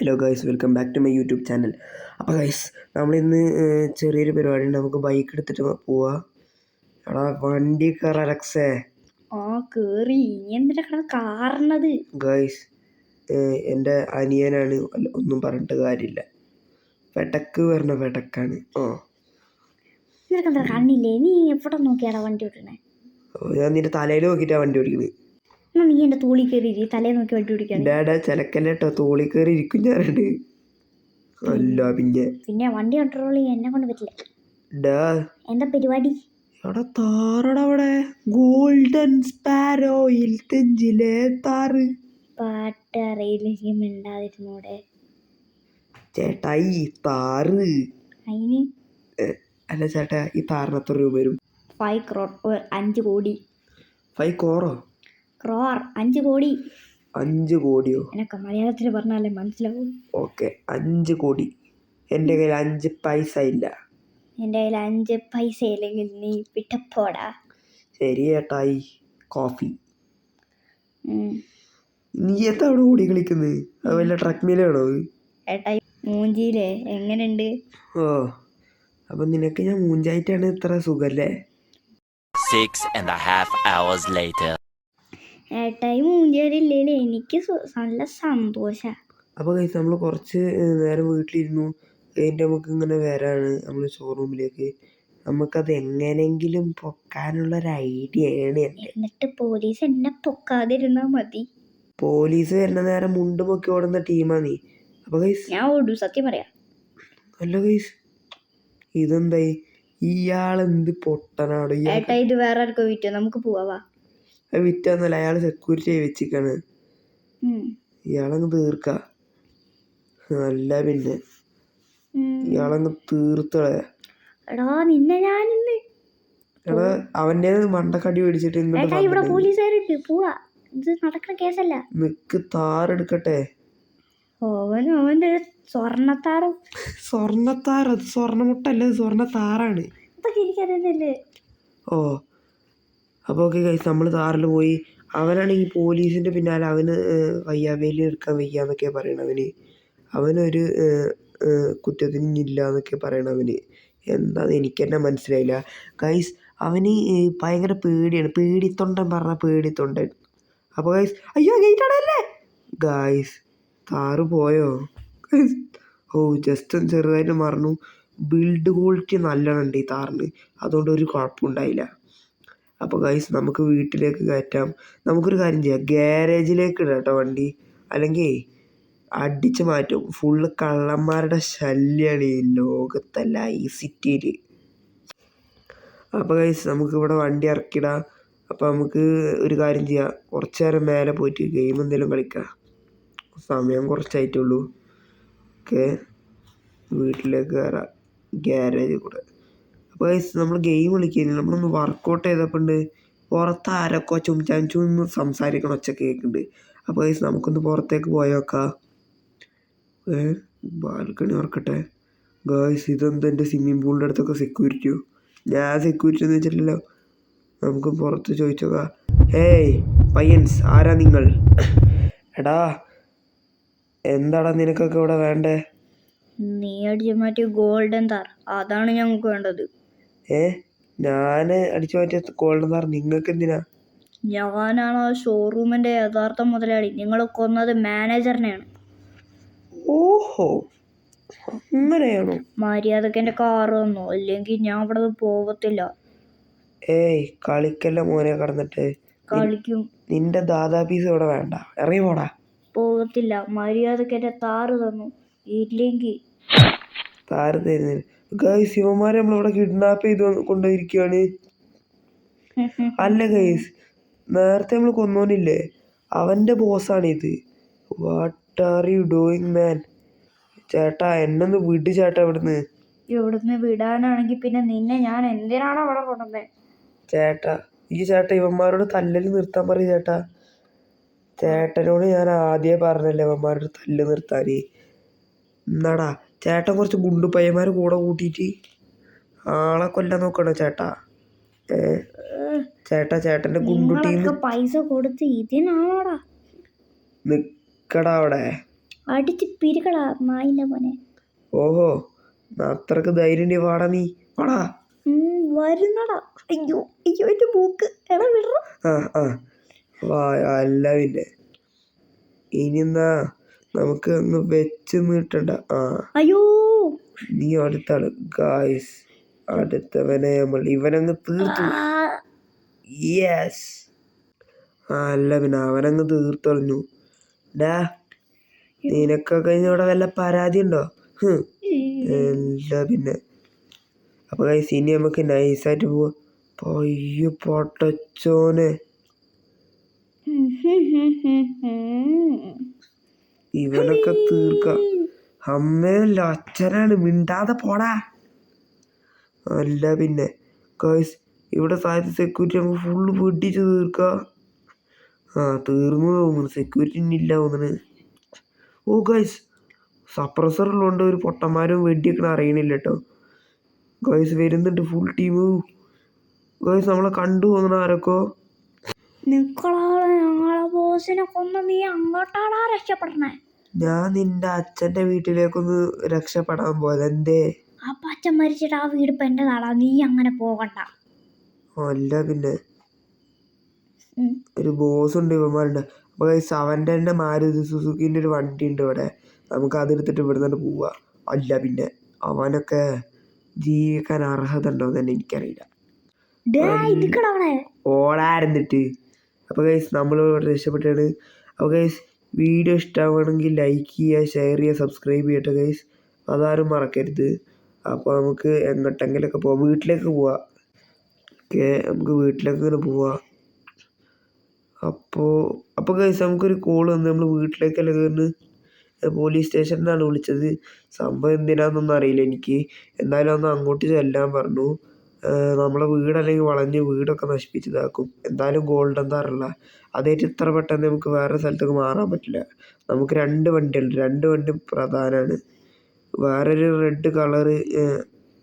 Hello guys welcome back to my YouTube channel അപ്പോൾ guys നമ്മളിന്ന് ചെറിയൊരു പരിപാടി ഉണ്ട് നമുക്ക് ബൈക്ക് എടുത്തിട്ട് പോവാ. എടാ വണ്ടി കയറക്സേ ആ കേറി. എന്തിനാ കാറണത്? ഗൈസ് എന്റെ അനിയനാണ്. ഒന്നും പറഞ്ഞിട്ട് കാര്യമില്ല. പെടക്ക് വരണ പെടക്കാണ് ഓ നിനക്കെന്താ കണ്ണില്ലേ? നീ എവിടെ നോക്കിയാടാ വണ്ടി ഓടണേ ഞാൻ നിന്റെ തലയിൽ നോക്കിയിട്ടാണ് വണ്ടി ഓടിക്കുന്നത് എന്നാ നീ എന്റെ തോളി കയറി തലേ നോക്കി വണ്ടി പിടിക്കാൻ ഡാഡാ കേട്ടോ തോളി കയറി ഇരിക്കും ഞാനുണ്ട് അല്ല പിന്നെ. പിന്നെ വണ്ടി കൺട്രോൾ ചെയ്യാൻ എന്നെ കൊണ്ട് പറ്റില്ല. ഡാ. എന്താ പരിപാടി? എടാ താറടാ അവിടെ. ഗോൾഡൻ സ്പാരോയിൽ തെഞ്ചിലെ താറ്. പാട്ട് അറിയില്ലെങ്കിൽ മിണ്ടാതിരുന്നൂടെ. ചേട്ടാ ഈ താറ്. അതിന് അല്ല ചേട്ടാ ഈ താറിന് എത്ര രൂപ വരും? ഫൈവ് ക്രോർ അഞ്ച് കോടി. ഫൈവ് കോറോ ക്രോർ അഞ്ച് കോടി. അഞ്ച് കോടിയോ? എനക്ക് മലയാളത്തിൽ പറഞ്ഞാലേ മനസ്സിലാവും. ഓക്കെ അഞ്ച് കോടി. എന്റെ കയ്യിൽ അഞ്ച് പൈസ ഇല്ല. എന്റെ കയ്യിൽ അഞ്ച് പൈസ ഇല്ലെങ്കിൽ നീ പിട്ടപ്പോടാ ശരി ഏട്ടായി കോഫി. നീ എത്താണ് ഓടി കളിക്കുന്നത്? അത് വല്ല ട്രക്ക് മീലാണോ മൂഞ്ചിയിലേ ഏട്ടാ ഈ മൂഞ്ചിയിലെ എങ്ങനെയുണ്ട്? ഓ അപ്പം നിനക്ക് ഞാൻ മൂഞ്ചായിട്ടാണ് ഇത്ര സുഖല്ലേ Six and a half hours later. ഏട്ടായി മൂഞ്ചേരില്ലേ എനിക്ക് നല്ല സന്തോഷ. അപ്പോൾ കഴിച്ച് നമ്മൾ കുറച്ച് നേരം വീട്ടിലിരുന്നു. കഴിഞ്ഞിട്ട് നമുക്ക് ഇങ്ങനെ വരാണ്. നമ്മൾ ഷോറൂമിലേക്ക് നമുക്കത് എങ്ങനെങ്കിലും പൊക്കാനുള്ള ഒരു ഐഡിയ ആണ് എന്നിട്ട് പോലീസ് എന്നെ പൊക്കാതിരുന്നാ മതി. പോലീസ് വരുന്ന നേരം മുണ്ട് പൊക്കി ഓടുന്ന ടീമാ നീ. അപ്പൊ കൈസ് ഞാൻ ഓടും സത്യം പറയാ. അല്ല കൈസ് ഇതെന്തായി? ഇയാളെന്ത് പൊട്ടനാടോ? ഏട്ടാ ഇത് വേറെ ആർക്കോ വിറ്റോ നമുക്ക് പോവാ വിറ്റാന്നല്ല അയാൾ സെക്യൂരിറ്റി ആയി വെച്ചിക്കാണ്. ഇയാളങ്ങ് തീർക്ക. അല്ല പിന്നെ. ഇയാളങ്ങ് തീർത്തളെ. എടാ നിന്നെ എടാ അവന്റെ മണ്ടക്കടി മേടിച്ചിട്ട് ഇങ്ങോട്ട് ഇവിടെ പോലീസുകാരുണ്ട് പോവാ. ഇത് നടക്കുന്ന കേസല്ല. നിക്ക് താറെടുക്കട്ടെ. ഓവനും അവന്റെ ഒരു സ്വർണത്താറും. സ്വർണത്താർ അത് സ്വർണമുട്ടല്ല സ്വർണത്താറാണ്. ഇതൊക്കെ എനിക്കറിയുന്നില്ലേ? ഓ. അപ്പോൾ ഓക്കെ ഗൈസ് നമ്മൾ കാറിൽ പോയി അവനാണെങ്കിൽ പോലീസിന്റെ പിന്നാലെ അവന് വയ്യ വേലി എടുക്കാൻ വയ്യ എന്നൊക്കെ പറയണം അവന്. അവനൊരു കുറ്റത്തിന് ഏഹ്, കുറ്റത്തിനും ഇല്ല എന്നൊക്കെ പറയണം അവന്. എന്താന്ന് എനിക്ക് തന്നെ മനസ്സിലായില്ല. ഗൈസ് അവന് ഭയങ്കര പേടിയാണ്. പേടിത്തൊണ്ടൻ പറഞ്ഞ പേടിത്തൊണ്ടൻ. അപ്പോൾ ഗൈസ് അയ്യോ ഗേറ്റ് അടയല്ലേ ഗൈസ് താറ് പോയോ? ഗൈസ് ഓ ജസ്റ്റ് ചെറുതായിട്ട് മറന്നു. ബിൽഡ് ക്വാളിറ്റി നല്ലോണം ഉണ്ട് ഈ താറിന് അതുകൊണ്ട് ഒരു കുഴപ്പമുണ്ടായില്ല അപ്പോൾ ഗൈസ് നമുക്ക് വീട്ടിലേക്ക് കയറ്റാം. നമുക്കൊരു കാര്യം ചെയ്യാം. ഗ്യാരേജിലേക്ക് ഇടാം കേട്ടോ വണ്ടി. അല്ലെങ്കിൽ അടിച്ച് മാറ്റും. ഫുള്ള് കള്ളന്മാരുടെ ശല്യമാണ് ഈ ലോകത്തല്ല ഈ സിറ്റിയിൽ അപ്പോൾ ഗൈസ് നമുക്കിവിടെ വണ്ടി ഇറക്കിടാം. അപ്പോൾ നമുക്ക് ഒരു കാര്യം ചെയ്യാം. കുറച്ച് നേരം മേലെ പോയിട്ട് ഗെയിം എന്തെങ്കിലും കളിക്കാം. സമയം കുറച്ചായിട്ടുള്ളൂ ഓക്കെ വീട്ടിലേക്ക് കയറാം ഗ്യാരേജിൽ കൂടെ. ഗൈസ് നമ്മൾ ഗെയിം കളിക്കുന്നില്ല നമ്മളൊന്ന് വർക്കൗട്ട് ചെയ്തപ്പോണ്ട് പുറത്ത് ആരൊക്കെ ചുംചാഞ്ചും സംസാരിക്കണ ഒച്ച കേൾക്കുന്നുണ്ട് അപ്പോൾ വയസ്സ് നമുക്കൊന്ന് പുറത്തേക്ക് പോയോക്കാം ഏ ബാൽക്കണി ഓർക്കട്ടെ ഗേൾസ് ഇതെന്താ എന്റെ സ്വിമ്മിംഗ് പൂളിന്റെ അടുത്തൊക്കെ സെക്യൂരിറ്റിയോ ഞാൻ സെക്യൂരിറ്റി എന്ന് വെച്ചിട്ടില്ലല്ലോ. നമുക്ക് പുറത്ത് ചോദിച്ചോക്കാം ഹേയ് പയ്യൻസ് ആരാ നിങ്ങൾ? എടാ എന്താടാ നിനക്കൊക്കെ ഇവിടെ വേണ്ടേ? നീ അടിച്ച മറ്റേ ഗോൾഡൻ താർ അതാണ് ഞങ്ങൾക്ക് വേണ്ടത്. ഏ? ഞാൻ അടിച്ചു മാറ്റിയ ഗോൾഡൻ സാർ നിങ്ങൾക്ക് എന്തിനാ? ഞാനാണ് ആ ഷോറൂമിന്റെ യഥാർത്ഥ മുതലാളി. നിങ്ങൾ കൊന്നത് മാനേജറിനെയാണ് ഓഹോ. അങ്ങനെയാണോ? മര്യാദയ്ക്ക് എന്റെ കാറ് തന്നോ? അല്ലെങ്കിൽ ഞാൻ അവിടെ നിന്ന് പോകത്തില്ല ഏയ് കളിക്കല്ല മോനെ കടന്നിട്ട്? കളിക്കും. നിന്റെ ദാദാ പീസ് ഇവിടെ വേണ്ട. ഇറങ്ങി പോടാ പോകത്തില്ല മര്യാദയ്ക്ക് എന്റെ താറ് തന്നു. ഇല്ലെങ്കിൽ താറ് തരുന്നതിന് ഗൈസ് ഇവന്മാരെ നമ്മളിവിടെ കിഡ്നാപ്പ് ചെയ്ത് കൊണ്ടിരിക്കുകയാണ് അല്ല ഗൈസ് നേരത്തെ നമ്മൾ കൊന്നോനില്ലേ? അവന്റെ ബോസാണിത് what are you doing man ചേട്ടാ എന്നൊന്ന് വിട് ചേട്ടാ ഇവിടുന്ന്. ഇവിടുന്ന് വിടാനാണെങ്കിൽ പിന്നെ നിന്നെ ഞാൻ എന്തിനാണ് അവിടെ കൊണ്ടുവന്നത് ചേട്ടാ ഈ ചേട്ടാ ഇവന്മാരോട് തല്ലല് നിർത്താൻ പറയും ചേട്ടാ. ചേട്ടനോട് ഞാൻ ആദ്യമേ പറഞ്ഞല്ലേ ഇവന്മാരോട് തല്ല് നിർത്താൻ എന്നാടാ ചേട്ടൻ കുറച്ച് ഗുണ്ടു പയ്യന്മാരെ കൂടെ കൂട്ടിയിട്ട് ആളെ കൊല്ലാൻ നോക്കണോ ചേട്ടാ? ഏ ചേട്ടാ ചേട്ടന്റെ ഗുണ്ടു ടീം പൈസ കൊടുത്ത് ഇതിനാണോടാ നിക്കടാ അവിടെ. അടിച്ച് പിരികളാ നായിന്റെ മോനെ. ഓഹോ അത്രയ്ക്ക് ധൈര്യം വാടാ നീ? വാടാ. വരുന്നടാ. അയ്യോ അയ്യോ എന്റെ മൂക്ക്. എടാ വിടറ. ആ ആ. വാ അല്ല പിന്നെ. ഇനി എന്നാ നമുക്ക് ഒന്ന് വെച്ച് നീട്ടണ്ട. ആ. അയ്യോ. നീ അടുത്താണ്. ഗായ്സ് അടുത്തവനെ നമ്മൾ ഇവനങ്ങ് തീർത്തു. യെസ് ആ അല്ല പിന്നെ അവനങ്ങ് തീർത്തൊളിഞ്ഞു. ഡാ നിനക്കൊക്കെ ഇവിടെ വല്ല പരാതി ഉണ്ടോ അല്ല പിന്നെ? അപ്പൊ ഗൈസ് ഇനി നമുക്ക് നൈസായിട്ട് പോവാം. പയ്യോ പൊട്ടച്ചോനെ. ഇവനൊക്കെ തീർക്ക. അമ്മയല്ല അച്ഛനാണ്. മിണ്ടാതെ പോടാ. അല്ല പിന്നെ ഗൈസ് ഇവിടെ സാധ്യത സെക്യൂരിറ്റി നമുക്ക് ഫുള്ള് വെടിച്ച് തീർക്കാം. ആ തീർന്നു തോന്നുന്നു. സെക്യൂരിറ്റി ഇല്ല തോന്നുന്നു. ഓ ഗൈസ് സപ്രസർ ഉള്ളതുകൊണ്ട് ഒരു പൊട്ടന്മാരും വെടിയൊക്കെ അറിയണില്ല കേട്ടോ ഗൈസ് വരുന്നുണ്ട് ഫുൾ ടീം ഗൈസ് നമ്മളെ കണ്ടു തോന്നണ ആരൊക്കെ? നിക്കളാ ഞങ്ങളെ ബോസിനെ കൊന്ന് നീ അങ്ങോട്ടാണാ രക്ഷപ്പെടണേ? ഞാൻ നിന്റെ അച്ഛന്റെ വീട്ടിലേക്കൊന്ന് രക്ഷപ്പെടാൻ പോലെ എന്തേ അപ്പൊ അച്ഛൻ മരിച്ചിട്ട് ആ വീട് ഇപ്പൊ നാളാ നീ അങ്ങനെ പോകണ്ട. അല്ല പിന്നെ. ഒരു ബോസ് ഉണ്ട് ഇവന്മാരുണ്ട്. അപ്പൊ ഗൈസ് അവന്റെ തന്നെ മാരുതി സുസുക്കിന്റെ ഒരു വണ്ടി ഉണ്ട് ഇവിടെ. നമുക്ക് അതെടുത്തിട്ട് ഇവിടെ നിന്ന് പോവാ. അല്ല പിന്നെ അവനൊക്കെ ജീവിക്കാൻ അർഹത ഉണ്ടോ എന്ന് തന്നെ എനിക്കറിയില്ല ഓടാരുന്നിട്ട് ഓടായിരുന്നിട്ട് അപ്പോൾ ഗൈസ് നമ്മൾ രക്ഷപ്പെട്ടാണ് അപ്പോൾ ഗൈസ് വീഡിയോ ഇഷ്ടമാണെങ്കിൽ ലൈക്ക് ചെയ്യുക ഷെയർ ചെയ്യുക സബ്സ്ക്രൈബ് ചെയ്യട്ടെ ഗൈസ് അതാരും മറക്കരുത്. അപ്പോൾ നമുക്ക് എങ്ങോട്ടെങ്കിലൊക്കെ പോവാം. വീട്ടിലേക്ക് പോവാം. ഓക്കെ നമുക്ക് വീട്ടിലേക്ക് ഇങ്ങനെ പോവാം. അപ്പോൾ അപ്പോൾ ഗൈസ് നമുക്കൊരു കോൾ വന്ന് നമ്മൾ വീട്ടിലേക്കല്ല കയറുന്നു പോലീസ് സ്റ്റേഷനിൽ നിന്നാണ് വിളിച്ചത്. സംഭവം എന്തിനാണെന്നൊന്നും അറിയില്ല എനിക്ക്. എന്തായാലും ഒന്ന് അങ്ങോട്ട് ചെല്ലാൻ പറഞ്ഞു. ഏഹ് നമ്മളെ വീട് അല്ലെങ്കിൽ വളഞ്ഞ് വീടൊക്കെ നശിപ്പിച്ച് ഇതാക്കും എന്തായാലും ഗോൾഡൻ താറല്ല അതായിട്ട് ഇത്ര പെട്ടെന്ന് നമുക്ക് വേറെ സ്ഥലത്തേക്ക് മാറാൻ പറ്റില്ല. നമുക്ക് രണ്ട് വണ്ടിയുണ്ട്. രണ്ട് വണ്ടി പ്രധാനമാണ് വേറൊരു റെഡ് കളറ്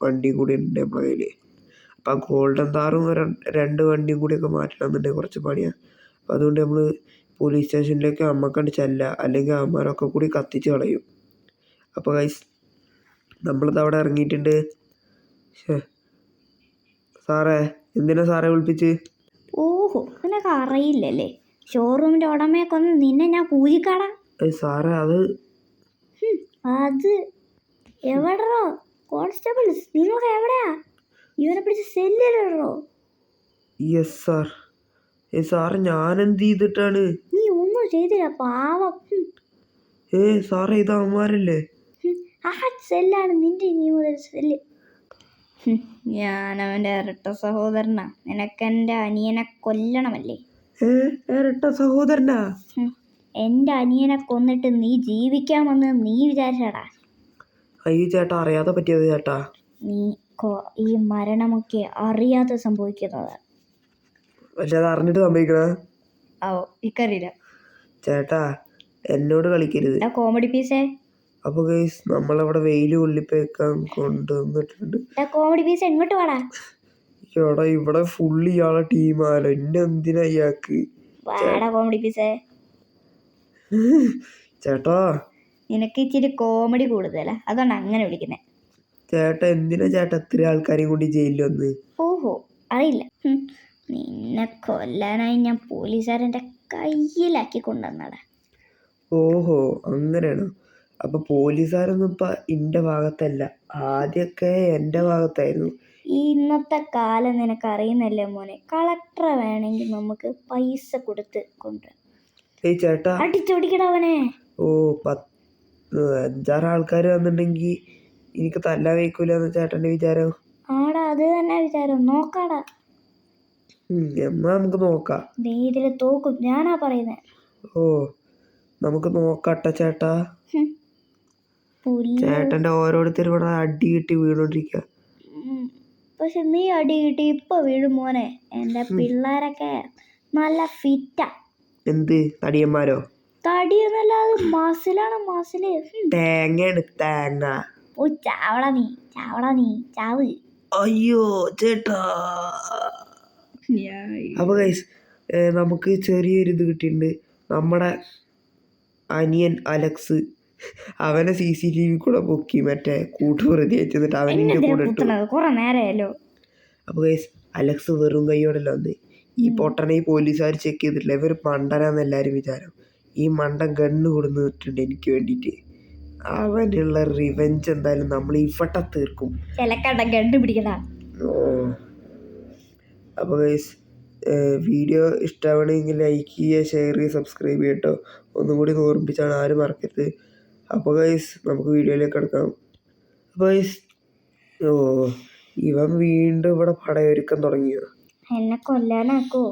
വണ്ടി കൂടി ഉണ്ട് നമ്മുടെ കയ്യിൽ അപ്പം ആ ഗോൾഡൻ താറും രണ്ട് വണ്ടിയും കൂടിയൊക്കെ മാറ്റണമെന്നുണ്ടെങ്കിൽ കുറച്ച് പണിയാണ് അപ്പം അതുകൊണ്ട് നമ്മൾ പോലീസ് സ്റ്റേഷനിലേക്ക് അമ്മക്കണ്ട് ചെല്ല. അല്ലെങ്കിൽ അമ്മമാരൊക്കെ കൂടി കത്തിച്ച് കളയും. അപ്പോൾ ഗൈസ് നമ്മളിത് അവിടെ ഇറങ്ങിയിട്ടുണ്ട്. സാറേ എന്തിനാ സാറേ വിളിപ്പിച്ച്? ഓഹോ നിനക്ക് അറിയില്ലല്ലേ. ഷോറൂമിന്റെ ഉടമയൊക്കെ ഒന്ന് നിന്നെ ഞാൻ പൂജിക്കാടാ. ഏയ് സാറേ അത് അത് എവിടറോ കോൺസ്റ്റബിൾസ് നിങ്ങൾക്ക് എവിടെയാ? ഇവരെ പിടിച്ച് സെല്ലിലോ യെസ് സാർ ഏ സാറ് ഞാൻ എന്ത് ചെയ്തിട്ടാണ്? നീ ഒന്നും ചെയ്തില്ല പാവം. ഏ സാറേ ഇത് അവന്മാരല്ലേ? ആ സെല്ലാണ് നിന്റെ ഇനി മുതൽ സെല്ല് ഞാൻ അവന്റെ ഇരട്ട സഹോദരനാ. എന്റെ അനിയനെ കൊല്ലണമല്ലേ? ഇരട്ട സഹോദരനാ? എന്റെ എന്റെ അനിയനെ കൊന്നിട്ട് നീ ജീവിക്കാമെന്ന് നീ വിചാരിച്ചടാ. അയ്യോ ചേട്ടാ അറിയാതെ പറ്റിയത് ചേട്ടാ. നീ ഈ മരണമൊക്കെ അറിയാതെ സംഭവിക്കുന്നത്. പക്ഷെ അത് അറിഞ്ഞിട്ട് സംഭവിക്കണ? ഓ ഇക്കറിയില്ല ചേട്ടാ എന്നോട് കളിക്കരുത്. കോമഡി പീസേ അപ്പോൾ ഗൈസ് നമ്മളവിടെ വെയിൽ കൊള്ളിപ്പേക്കാൻ കൊണ്ടുവന്നിട്ടുണ്ട്. കോമഡി പീസ് എങ്ങോട്ട് വാടാ? എടാ ഇവിടെ ഫുൾ ഇയാളെ ടീമാലോ ഇന്നെ എന്തിനാ ഇയാൾക്ക് കോമഡി പീസേ ചേട്ടാ. നിനക്ക് ഇച്ചിരി കോമഡി കൂടുതലാ. അതുകൊണ്ട് അങ്ങനെ വിളിക്കുന്നത് ചേട്ടാ എന്തിനാ ചേട്ടാ ഇത്ര ആൾക്കാരെയും കൂടി ജയിലിൽ വന്ന്? ഓഹോ അറിയില്ല. നിന്നെ കൊല്ലാനായി ഞാൻ പോലീസുകാരന്റെ കയ്യിലാക്കി കൊണ്ടുവന്നടാ ഓഹോ അങ്ങനെയാണോ? അപ്പൊ പോലീസുകാരൊന്നും ഇപ്പൊ ഇന്റെ ഭാഗത്തല്ല. ആദ്യമൊക്കെ എന്റെ ഭാഗത്തായിരുന്നു. ഈ ഇന്നത്തെ കാലം നിനക്ക് അറിയുന്നല്ലേ മോനെ? കളക്ടറെ വേണമെങ്കിൽ നമുക്ക് പൈസ കൊടുത്ത് കൊണ്ട് ഏയ് ചേട്ടാ. അടിച്ചോടിക്കടവനെ ഓ പത്ത് അഞ്ചാറ് ആൾക്കാർ വന്നിട്ടുണ്ടെങ്കിൽ എനിക്ക് തല്ലാൻ വയ്ക്കൂല ചേട്ടന്റെ വിചാരം. ആടാ അത് തന്നെ വിചാരം. നോക്കാടാ. ഉം, എന്നാ നമുക്ക് നോക്കാം. ദേ ഇതിൽ തോക്കും. ഞാനാ പറയുന്നത് ഓ നമുക്ക് നോക്കട്ടെ ചേട്ടാ. ചേട്ടന്റെ ഓരോരുത്തരും ഇവിടെ അടി കിട്ടി വീണോണ്ടിരിക്കുക പക്ഷെ നീ അടി കിട്ടി ഇപ്പൊ വീഴും മോനെ. എന്റെ പിള്ളേരൊക്കെ നല്ല ഫിറ്റാ എന്ത്? തടിയന്മാരോ? തടിയൊന്നല്ല അത് മസിലാണ് മസിൽ. തേങ്ങയാണ് തേങ്ങ. ഓ ചാവള നീ ചാവള നീ ചാവ്. അയ്യോ ചേട്ടാ. അപ്പൊ ഗൈസ് നമുക്ക് ചെറിയൊരു ഇത് കിട്ടിയിട്ടുണ്ട്. നമ്മുടെ അനിയൻ അലക്സ് അവനെ സി സി ടി വി കൂടെ പൊക്കി മറ്റേ കൂട്ടുപ്രതി വെച്ചിട്ട് അവൻ എന്റെ കൂടെ ഇട്ടു. കുറെ നേരമായല്ലോ അപ്പോൾ ഗൈസ് അലക്സ് വെറും കൈയോടല്ല വന്ന്? ഈ പൊട്ടനെ ഈ പോലീസുകാർ ചെക്ക് ചെയ്തിട്ടില്ല. ഇവർ മണ്ടനാന്ന് എല്ലാരും വിചാരം. ഈ മണ്ടൻ ഗണ്ണ് കൊടുന്നിട്ടുണ്ട് എനിക്ക് വേണ്ടിട്ട് അവനുള്ള റിവെഞ്ച് എന്തായാലും നമ്മൾ ഇവിടെ തീർക്കും. അപ്പൊ ഓ. അപ്പോൾ ഗൈസ് വീഡിയോ ഇഷ്ടമാവണമെങ്കിൽ ലൈക്ക് ചെയ്യുക ഷെയർ ചെയ്യുക സബ്സ്ക്രൈബ് ചെയ്യട്ടോ ഒന്നും കൂടി ഓർമ്മിപ്പിച്ചാണ് ആരും മറക്കരുത്. അപ്പോൾ ഗൈസ് നമുക്ക് വീഡിയോയിലേക്ക് കിടക്കാം. അപ്പോൾ ഗൈസ് ഓ ഇവൻ വീണ്ടും ഇവിടെ പടയൊരുക്കം തുടങ്ങിയോ? എന്നെ കൊല്ലാനാക്കോ?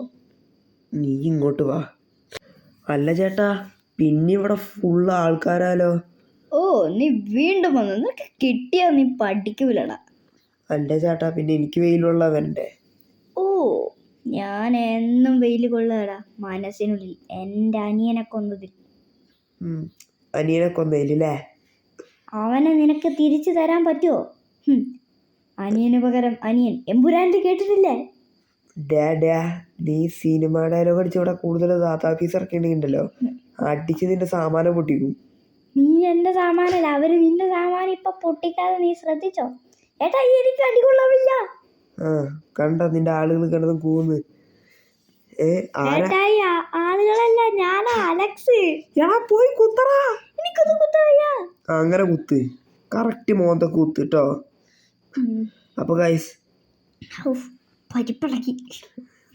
നീ ഇങ്ങോട്ട് വാ. അല്ല ചേട്ടാ പിന്നെ ഇവിടെ ഫുൾ ആൾക്കാരാലോ? ഓ നീ വീണ്ടും വന്നു? നിനക്ക് കിട്ടിയാ നീ പഠിക്കൂലടാ. അല്ല ചേട്ടാ പിന്നെ എനിക്ക് വെയിലുള്ളവന്റെ. ഓ ഞാൻ എന്നും വെയിൽ കൊള്ളടാ. മനസ്സിനുള്ളിൽ എന്റെ അനിയനെ കൊന്നതിൽ. അനിയനെ കൊന്നതിലല്ലേ അവനെ നിനക്ക് തിരിച്ചു തരാൻ പറ്റുമോ. അനിയന് പകരം അനിയൻ എമ്പുരാന്റെ കേട്ടിട്ടില്ലേ? ഡാ ഡാ. നീ സിനിമ ഡയലോഗ് അടിച്ച് കൂടുതൽ ദാതാ പീസ് ഇറക്കിയിട്ടുണ്ടല്ലോ അടിച്ച് നിന്റെ സാമാനം പൊട്ടിക്കും. നീ സാമാനല്ല അവർ നിന്റെ സാമാനം ഇപ്പൊ പൊട്ടിക്കാതെ നീ ശ്രദ്ധിച്ചോ? ഏട്ടാ എനിക്ക് അടികൊള്ളാവില്ല. ആ കണ്ട നിന്റെ ആളുകൾ കിടന്ന് കൂന്ന്. ഏ ആരാ? ഏട്ടായി ആളുകളല്ല ഞാനാ അലക്സ്. ഞാൻ പോയി കുത്തറാ. അങ്ങനെ കുത്ത്. കറക്റ്റ് മോന്ത കുത്ത് കേട്ടോ അപ്പൊ ഗൈസ് പരിപ്പടക്കി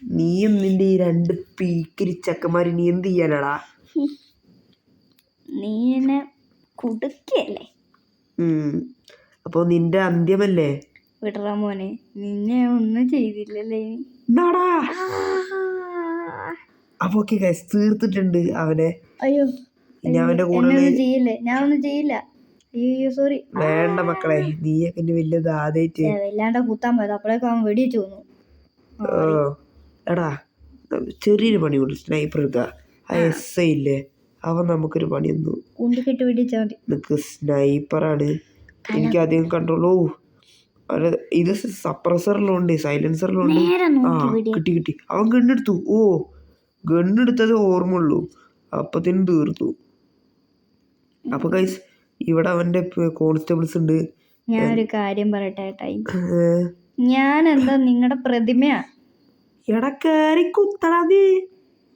നീയും നിന്റെ ഈ രണ്ട് പീക്കിരി ചക്കന്മാര് നീ എന്ത് ചെയ്യാനാടാ? നീ എന്നെ കുടുക്കല്ലേ അപ്പൊ നിന്റെ അന്ത്യമല്ലേ? വിടറാ മോനെ നിന്നെ ഒന്നും ചെയ്തില്ലല്ലേ. അപ്പൊ ഓക്കെ ഗൈസ് തീർത്തിട്ടുണ്ട് അവനെ. അയ്യോ. ഇനി അവന്റെ കൂടെ എന്നൊന്നും ഞാൻ ഒന്നും ചെയ്യില്ല. അയ്യോ സോറി വേണ്ട മക്കളെ നീയൊക്കെ പിന്നെ വലിയ ദാതായിട്ട് വല്ലാണ്ട കുത്താൻ പോയത്. അപ്പോഴേക്കും അവൻ വെടിവെച്ച് തോന്നു ഓ എടാ ചെറിയൊരു പണി കൊണ്ട് സ്നൈപ്പർ എടുക്കുക ആ എസ് ഐ ഇല്ലേ? അവൻ നമുക്കൊരു പണി തന്നു കുണ്ടിക്കിട്ട് വെടിച്ചാൽ മതി. നിനക്ക് സ്നൈപ്പറാണ് എനിക്ക് അധികം കണ്ട്രോൾ ഓ ഇത് സപ്രസറിലുണ്ട് സൈലൻസറിലുണ്ട് ആ കിട്ടി കിട്ടി. അവൻ ഗണ്ണെടുത്തു ഓ ഗണ്ണെടുത്തത് ഓർമ്മയുള്ളൂ. അപ്പത്തിന് തീർത്തു. അപ്പൊ ഗൈസ് ഇവിടെ അവന്റെ കോൺസ്റ്റബിൾസ് ഉണ്ട്. ഞാൻ ഒരു കാര്യം പറയട്ടെ ഏട്ടായി ഞാൻ എന്താ നിങ്ങളുടെ പ്രതിമയാ? എടാ കേറി കുത്തടാ നീ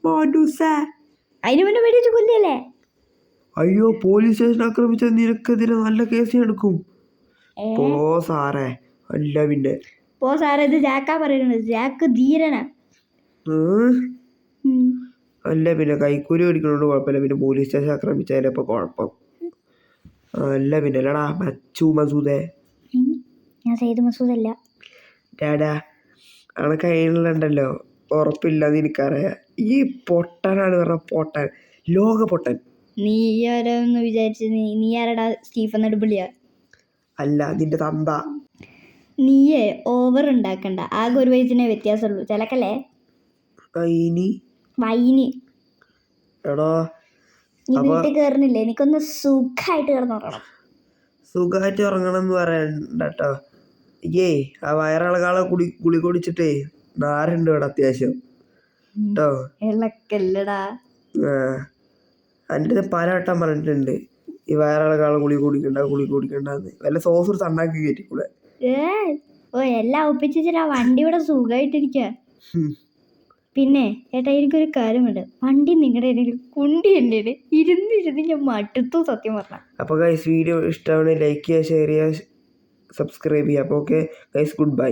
മോഡൂസേ അതിന് മുന്നേ വെടിവെച്ച് കൊല്ലല്ലേ അയ്യോ പോലീസ് സ്റ്റേഷൻ ആക്രമിച്ച നിനക്കെതിരെ നല്ല കേസ് എടുക്കും. പോ സാറേ അല്ല പിന്നെ. പോ സാറേ ഇത് ജാക്കാ പറയുന്നത്. ജാക്ക് ധീരനാ. അല്ല പിന്നെ കൈക്കൂലി മേടിക്കണോണ്ട് കുഴപ്പമില്ല. പിന്നെ പോലീസ് സ്റ്റേഷൻ ആക്രമിച്ചാലും ഇപ്പൊ കുഴപ്പം. അല്ല പിന്നെ അല്ലടാ മച്ചു മസൂദേ. ഞാൻ സെയ്ത് മസൂദല്ല. ഡാഡാ അവിടെ അതിനുള്ളണ്ടല്ലോ ഉറപ്പില്ലാന്ന് എനിക്കറിയാം. ഈ പൊട്ടനാണ് പറഞ്ഞ പൊട്ടൻ. ലോക പൊട്ടൻ. നീ ആരാന്ന് വിചാരിച്ച് നീ നീ ആരടാ സ്റ്റീഫൻ നെടുമ്പള്ളിയാ അല്ല നിന്റെ തമ്പ. നീയേ ഓവർ ഉണ്ടാക്കണ്ട. ആകെ ഒരു വയസ്സിനെ വ്യത്യാസമുള്ളൂ. ചിലക്കല്ലേ? ഇനി വൈന്. എടോ നീ വീട്ടിൽ കയറുന്നില്ലേ എനിക്കൊന്ന് സുഖമായിട്ട് കിടന്നുറങ്ങണം. സുഖമായിട്ട് ഉറങ്ങണം എന്ന് പറയണ്ടട്ടോ. ഏ ആ വയറിളകാളെ കുടി കുളി കുടിച്ചിട്ടേ നാരുണ്ട് ഇവിടെ അത്യാവശ്യം. കേട്ടോ ഇളക്കല്ലടാ. എന്റെ പല വട്ടം പറഞ്ഞിട്ടുണ്ട്. ഈ വയറിളകാളെ കുളി കുടിക്കണ്ട കുളി കുടിക്കണ്ടെന്ന്. വല്ല സോസ് എടുത്ത് തണ്ടാക്കി കയറ്റിക്കൂടെ ഏ ഓ എല്ലാം ഒപ്പിച്ചിട്ട് ആ വണ്ടി ഇവിടെ സുഖമായിട്ടിരിക്കുക. പിന്നെ ഏട്ടാ എനിക്കൊരു കാര്യമുണ്ട്. വണ്ടി നിങ്ങളുടെ ഇടയിൽ കുണ്ടി എന്റെ ഇടയിൽ ഇരുന്നിരുന്ന് ഞാൻ മടുത്തു സത്യം പറഞ്ഞാൽ അപ്പോൾ ഗൈസ് വീഡിയോ ഇഷ്ടമാണ് ലൈക്ക് ചെയ്യുക ഷെയർ ചെയ്യുക സബ്സ്ക്രൈബ് ചെയ്യുക. അപ്പോൾ ഓക്കെ ഗൈസ് ഗുഡ് ബൈ